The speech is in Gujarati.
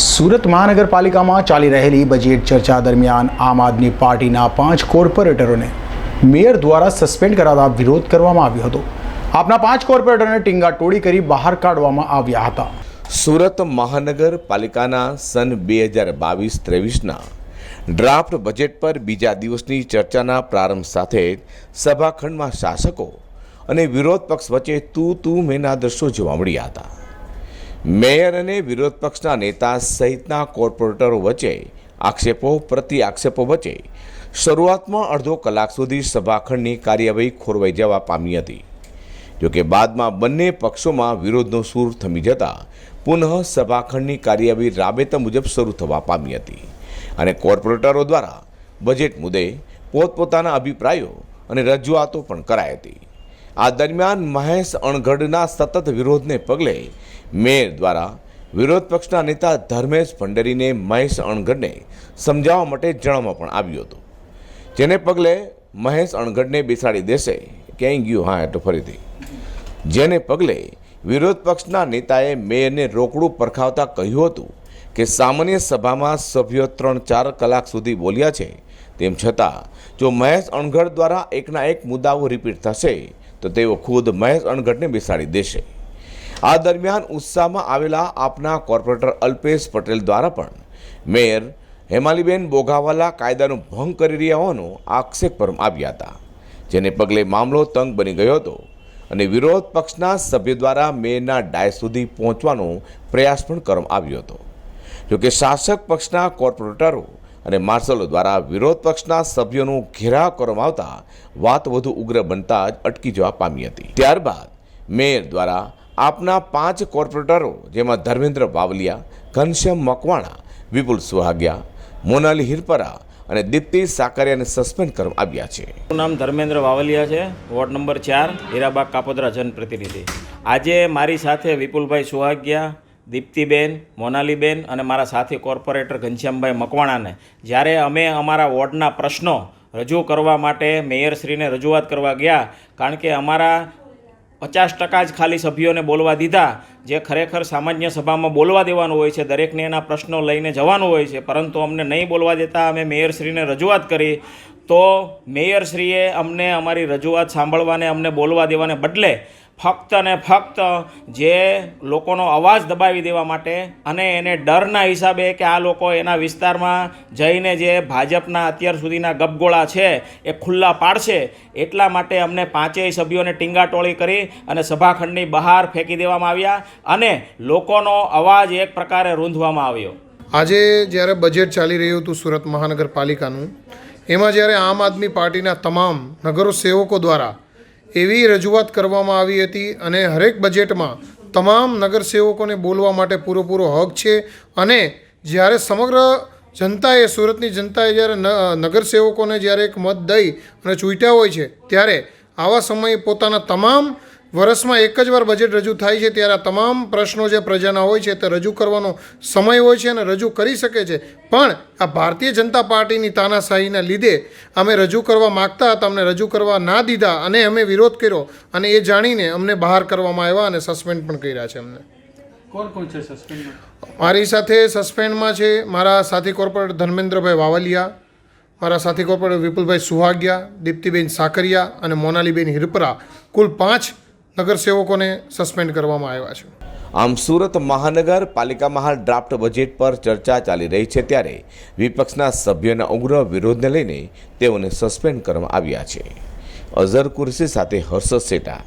સુરત મહાનગરપાલિકામાં ચાલી રહેલી બજેટ ચર્ચા દરમિયાન આમ આદમી પાર્ટીના પાંચ કોર્પોરેટરોને મેયર દ્વારા સસ્પેન્ડ કરાતા વિરોધ કરવામાં આવ્યો હતો. આપના પાંચ કોર્પોરેટરોને ટીંગાટોળી કરી બહાર કાઢવામાં આવ્યા હતા. સુરત મહાનગરપાલિકાના સન બે હજાર બાવીસ ત્રેવીસના ડ્રાફ્ટ બજેટ પર બીજા દિવસની ચર્ચાના પ્રારંભ સાથે સભાખંડમાં શાસકો અને વિરોધ પક્ષ વચ્ચે તું તું મેના દ્રશ્યો જોવા મળ્યા હતા. મેયર અને વિરોધ પક્ષના નેતા સહિતના કોર્પોરેટરો વચ્ચે આક્ષેપો પ્રતિ આક્ષેપો વચ્ચે શરૂઆતમાં અડધો કલાક સુધી સભાખંડની કાર્યવાહી ખોરવાઈ જવા પામી હતી. જોકે બાદમાં બંને પક્ષોમાં વિરોધનો સૂર થમી જતા પુનઃ સભાખંડની કાર્યવાહી રાબેતા મુજબ શરૂ થવા પામી હતી અને કોર્પોરેટરો દ્વારા બજેટ મુદ્દે પોતપોતાના અભિપ્રાયો અને રજૂઆતો પણ કરાઈ હતી. આ દરમિયાન મહેશ અણઘડના સતત વિરોધને પગલે મેયર દ્વારા વિરોધ પક્ષના નેતા ધર્મેશ ભંડેરીને મહેશ અણઘડને સમજાવવા માટે જણાવવામાં પણ આવ્યું હતું. જેને પગલે મહેશ અણઘડને બેસાડી દેશે. ક્યાંય ગયું? હા એટલે ફરીથી. જેને પગલે વિરોધ પક્ષના નેતાએ મેયરને રોકડું પરખાવતા કહ્યું હતું કે સામાન્ય સભામાં સભ્યો ત્રણ ચાર કલાક સુધી બોલ્યા છે. તેમ છતાં, જો મહેશ અણઘડ દ્વારા એકના એક મુદ્દાઓ રિપીટ થશે તો તેઓ ખુદ મહેશ અણઘટને બેસાડી દેશે. આ દરમિયાન ઉત્સાહમાં આવેલા આપના કોર્પોરેટર અલ્પેશ પટેલ દ્વારા પણ મેયર હેમાલીબેન બોઘાવાલા કાયદાનો ભંગ કરી રહ્યા હોવાનો આક્ષેપ પર આવ્યા હતા. જેને પગલે મામલો તંગ બની ગયો હતો અને વિરોધ પક્ષના સભ્ય દ્વારા મેયરના ડાય સુધી પહોંચવાનો પ્રયાસ પણ કરવામાં આવ્યો હતો. જોકે શાસક પક્ષના કોર્પોરેટરો અને માર્શલો દ્વારા વિરોધ પક્ષના સભ્યોનો ઘેરાવ કરવામાં આવતા વાત વધુ ઉગ્ર બનતા જ અટકી જવા પામી હતી. ત્યારબાદ મેયર દ્વારા આપના પાંચ કોર્પોરેટરો જેમાં ધર્મેન્દ્ર બાવલિયા ઘનશ્યામ મકવાણા, વિપુલ સુહાગિયા, મોનાલી હિરપરા અને દીપ્તિ સાકરિયાને સસ્પેન્ડ કરવામાં આવ્યા છે. મારું નામ ધર્મેન્દ્ર વાવલિયા છે. વોર્ડ નંબર ચાર, હીરાબાગ કાપોદ્રા જનપ્રતિનિધિ. આજે મારી સાથે વિપુલભાઈ સુહાગિયા દીપ્તિબેન, મોનાલીબેન અને મારા સાથી કોર્પોરેટર ઘનશ્યામભાઈ મકવાણાને. જ્યારે અમે અમારા વોર્ડના પ્રશ્નો રજૂ કરવા માટે મેયરશ્રીને રજૂઆત કરવા ગયા, કારણ કે અમારા પચાસ ટકા જ ખાલી સભ્યોને બોલવા દીધા, જે ખરેખર સામાન્ય સભામાં બોલવા દેવાનું હોય છે, દરેકને એના પ્રશ્નો લઈને જવાનું હોય છે, પરંતુ અમને નહીં બોલવા દેતા અમે મેયરશ્રીને રજૂઆત કરી, તો મેયરશ્રીએ અમને અમારી રજૂઆત સાંભળવાને, અમને બોલવા દેવાને બદલે ફક્ત ને ફક્ત જે લોકોનો અવાજ દબાવી દેવા માટે અને એને ડરના હિસાબે કે આ લોકો એના વિસ્તારમાં જઈને જે ભાજપના અત્યાર સુધીના ગપગોળા છે, એ ખુલ્લા પાડશે. એટલા માટે અમને પાંચેય સભ્યોને ટીંગાટોળી કરી અને સભાખંડની બહાર ફેંકી દેવામાં આવ્યા અને લોકોનો અવાજ એક પ્રકારે રૂંધવામાં આવ્યો. આજે જ્યારે બજેટ ચાલી રહ્યું હતું સુરત મહાનગરપાલિકાનું, એમાં જ્યારે આમ આદમી પાર્ટીના તમામ નગરો સેવકો દ્વારા એવી રજૂઆત કરવામાં આવી હતી અને હરેક બજેટમાં તમામ નગરસેવકોને બોલવા માટે પૂરેપૂરો હક છે અને જ્યારે સમગ્ર જનતાએ, સુરતની જનતાએ જ્યારે નગરસેવકોને જ્યારે એક મત દઈ અને ચૂંટ્યા હોય છે, ત્યારે આવા સમયે પોતાના તમામ વર્ષમાં એક જ વાર બજેટ રજૂ થાય છે ત્યારે આ તમામ પ્રશ્નો જે પ્રજાના હોય છે તે રજૂ કરવાનો સમય હોય છે અને રજૂ કરી શકે છે. પણ આ ભારતીય જનતા પાર્ટીની તાનાશાહીના લીધે અમે રજૂ કરવા માગતા હતા અમને રજૂ કરવા ના દીધા અને અમે વિરોધ કર્યો અને એ જાણીને અમને બહાર કરવામાં આવ્યા અને સસ્પેન્ડ પણ કર્યા છે અમને. કોણ કોણ છે સસ્પેન્ડમાં મારી સાથે સસ્પેન્ડમાં છે મારા સાથી કોર્પોરેટર ધર્મેન્દ્રભાઈ વાવલિયા મારા સાથી કોર્પોરેટર વિપુલભાઈ સુહાગિયા દીપ્તિબેન સાકરિયા અને મોનાલીબેન હિરપરા. કુલ પાંચ નગરસેવકોને સસ્પેન્ડ કરવામાં આવ્યા છે. આમ સુરત મહાનગરપાલિકામાં હાલ ડ્રાફ્ટ બજેટ પર ચર્ચા ચાલી રહી છે ત્યારે વિપક્ષના સભ્યોના ઉગ્ર વિરોધને લઈને તેઓને સસ્પેન્ડ કરવામાં આવ્યા છે. અઝર કુરશી સાથે હર્ષદ સેટા